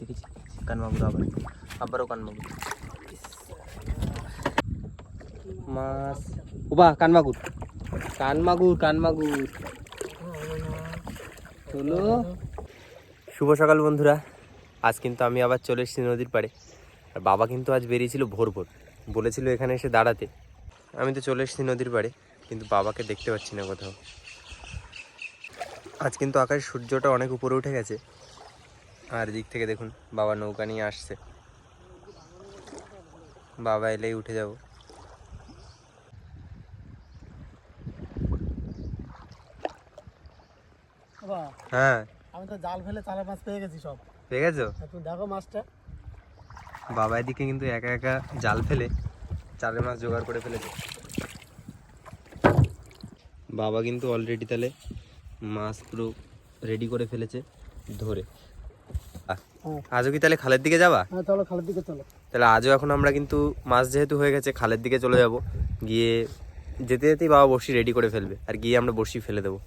দেখেছি কানমাগুর আবার আবারও কানমাগুর মাছ। উবা কানমাগুর কানমাগুর কানমাগুর চলো। শুভ সকাল বন্ধুরা। আজ কিন্তু আমি আবার চলে এসেছি নদীর পাড়ে। আর বাবা কিন্তু আজ বেরিয়েছিল ভোর ভোর বলেছিল এখানে এসে দাঁড়াতে। আমি তো চলে এসেছি নদীর পাড়ে কিন্তু বাবাকে দেখতে পাচ্ছি না কোথাও। আজ কিন্তু আকাশ সূর্যটা অনেক উপরে উঠে গেছে। আর দিক থেকে দেখুন বাবা নৌকা নিয়ে আসছে। বাবা এলেই উঠে যাব। বাবা হ্যাঁ। আমি তো জাল ফেলে চালের মাছ পেয়ে গেছি সব। পেয়ে গেছো? তুমি দেখো মাছটা। বাবা এদিকে কিন্তু একা একা জাল ফেলে চারের মাছ জোগাড় করে ফেলেছে। বাবা কিন্তু অলরেডি তাহলে মাছ পুরো রেডি করে ফেলেছে ধরে। হ্যাঁ আজও কি তাহলে খালের দিকে যাবা? হ্যাঁ চলো খালের দিকে চলো। তাহলে আজও এখন আমরা কিন্তু মাছ যেহেতু হয়ে গেছে খালের দিকে চলে যাব। গিয়ে যেতে যেতেই বাবা বড়শি রেডি করে ফেলবে। আর গিয়ে আমরা বড়শি ফেলে দেবো।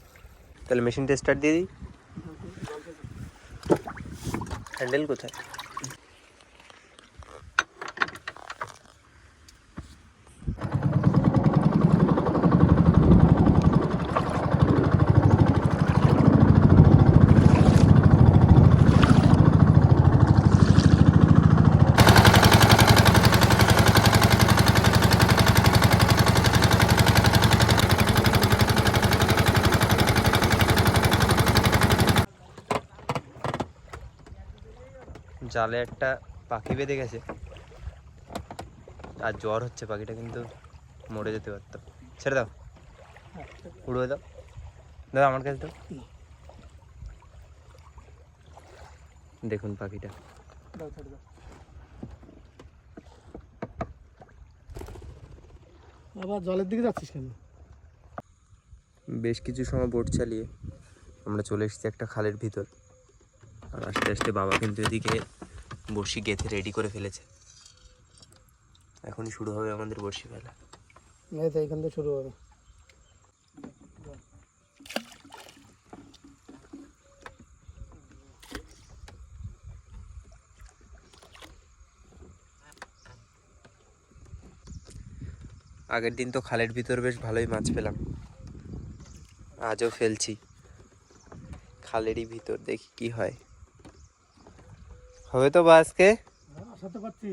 তাহলে মেশিনটা স্টার্ট দিয়ে দিই। হ্যান্ডেল কোথায়? জালে একটা পাখি বেঁধে গেছে। আর জ্বর হচ্ছে পাখিটা কিন্তু মরে যেতে পারতো। ছেড়ে দাও। উড়ে দাও। দাও আমার কাছে দাও। দেখুন পাখিটা। বাবা জলের দিকে যাচ্ছিস কেন? বেশ কিছু সময় বোট চালিয়ে আমরা চলে এসেছি একটা খালের ভিতর। আর আস্তে আস্তে বাবা কিন্তু এদিকে বড়শি গেঁথে রেডি করে ফেলেছে। এখনই শুরু হবে আমাদের বড়শি ফেলা। এই তো এখান থেকে শুরু হবে। আগের দিন তো খালের ভিতর বেশ ভালোই মাছ পেলাম। আজও ফেলছি। খালেরই ভিতর দেখি কি হয়। হবে তো বা আজকে হ্যাঁ, আশা তো করছি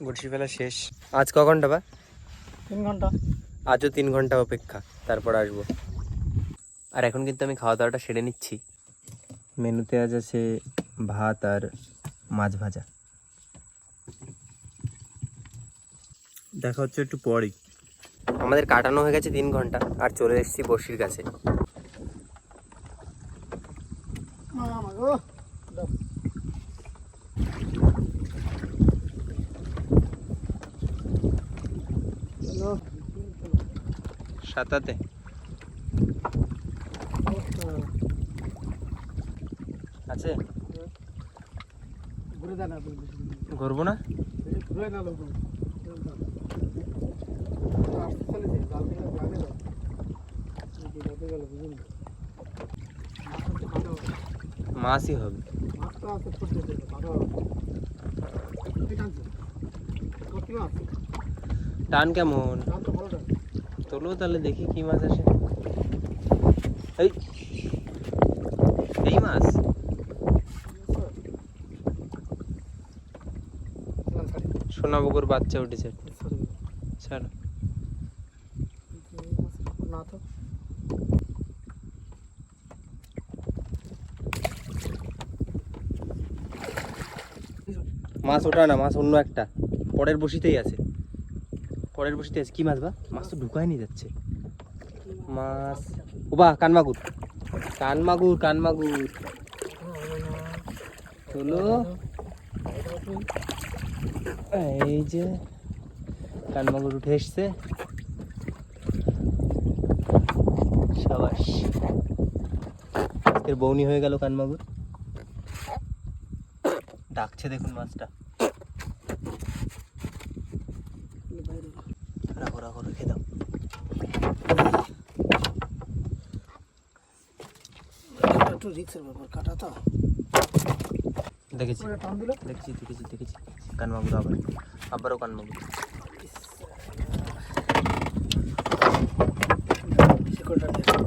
বড়শি ফেলা শেষ। আজ ক ঘণ্টা বা? তিন ঘণ্টা। আজও তিন ঘণ্টা অপেক্ষা তারপর আসব। আর এখন কিন্তু আমি খাওয়া দাওয়াটা সেরে নিচ্ছি। মেনুতে আজ আছে ভাত আর মাছ ভাজা। দেখা হচ্ছে একটু পরেই। আমাদের কাটানো হয়ে গেছে তিন ঘণ্টা আর চলে এসেছি বসির কাছে মামা গো দাও চলো সাতাতে হ্যাঁ, আছে ঘুরে দেন আপনি বেশি ঘুরবো না বেশি ঘুরে না লোক আসতে চলেছে জাল থেকে জালে দাও বিরাতে গেল বুঝুন মাছ হচ্ছে না? মাছই হবে। মাছ তো আছে ফুটতে দেবে ভালো ঠিক আছে মাছ টান কেমন? তোলো তাহলে দেখি কি মাছ আসে। এই এই মাছ? সোনাবুকুর বাচ্চা উঠেছে। ছাড়। না তো মাছ ওঠা না, মাছ অন্য একটা। পরের বসিতেই আছে। পরের বসিতে আছে কি মাছ বা? মাছ তো ঢুকায় নিয়ে যাচ্ছে। মাছ। ওবা কানমাগুর। কানমাগুর কানমাগুর। চলো। এই যে, কানমাগুর উঠে এসছে। বৌনি হয়ে গেল কানমাগুর। ডাকছে দেখুন মাছটা রাখো রাখো রেখে দাও একটু রিক্সের ব্যাপার কাটা তো। দেখেছি। ওটা টান দিলে? দেখেছি দেখেছি দেখেছি। কানমাগুর আবার আবারও কানমাগুর শিকড়টা নিয়ে এসো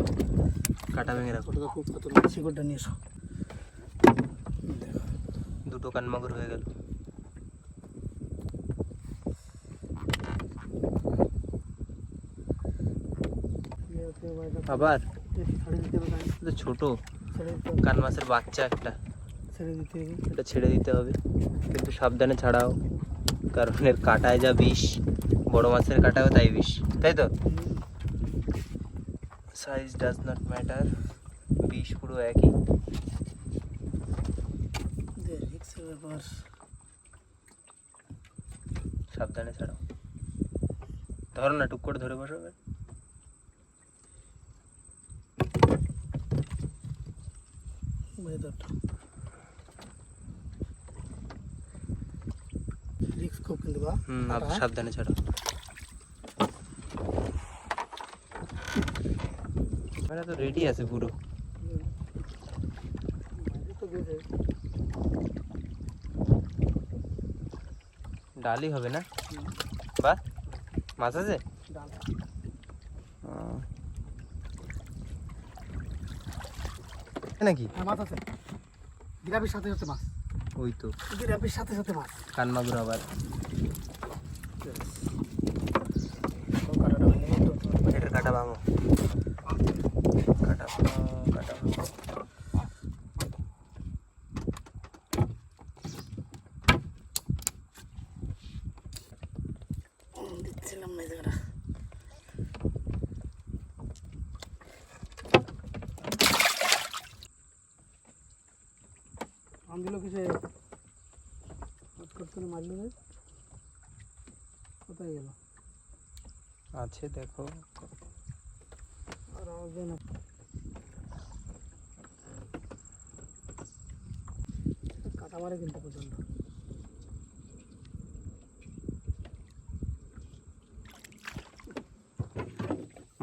কাটা ভেঙে রাখো। ওটা খুব কত শিকড়টা নিয়ে এসো। দুটো কানমাগুর হয়ে গেল। আবার? ছেড়ে দিতে হবে তাই। এটা ছোট। ছেড়ে দিতে হবে কান মাছের বাচ্চা একটা। ছেড়ে দিতে হবে। এটা ছেড়ে দিতে হবে। কিন্তু সাবধানে ছাড়াও। কারণ এর কাটায় যা বিষ। বড় মাছের কাটায়ও তাই বিষ। তাই তো? সাইজ ডাজ নট ম্যাটার বিষ পুরো একই। সাবধানে ছাড়াও। ধরো না টুক করে ধরে বসো। ওয়েদারটা রিক্স খুব কিন্তু বা হুম আপ- কাটা, সাবধানে ছাড়াও ক্যামেরা তো রেডি আছে পুরো বাইরে তো গেছে ডালই হবে না বা মাছ আছে ডাল নাকি? হ্যাঁ মাছ আছে। জিরাপির সাথে সাথে মাছ। ওই তো। জিরাপির সাথে সাথে মাছ। কানমাগুর আবার। কাটা ভাঙো কাটা কাটা ভাঙো দিচ্ছিলাম না এই জায়গাটা আম দিল কিসে? করতে মারলো রে কোথায় গেল? আছে দেখো। আর আওয়াজ না। কাটা মারে কিন্তু প্রচণ্ড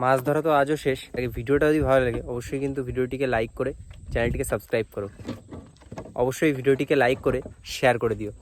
মাছ ধরা তো আজও শেষ। ভিডিওটা যদি ভালো লাগে অবশ্যই কিন্তু ভিডিওটিকে লাইক করে চ্যানেলটিকে সাবস্ক্রাইব করো। অবশ্যই ভিডিওটিকে লাইক করে শেয়ার করে দিও।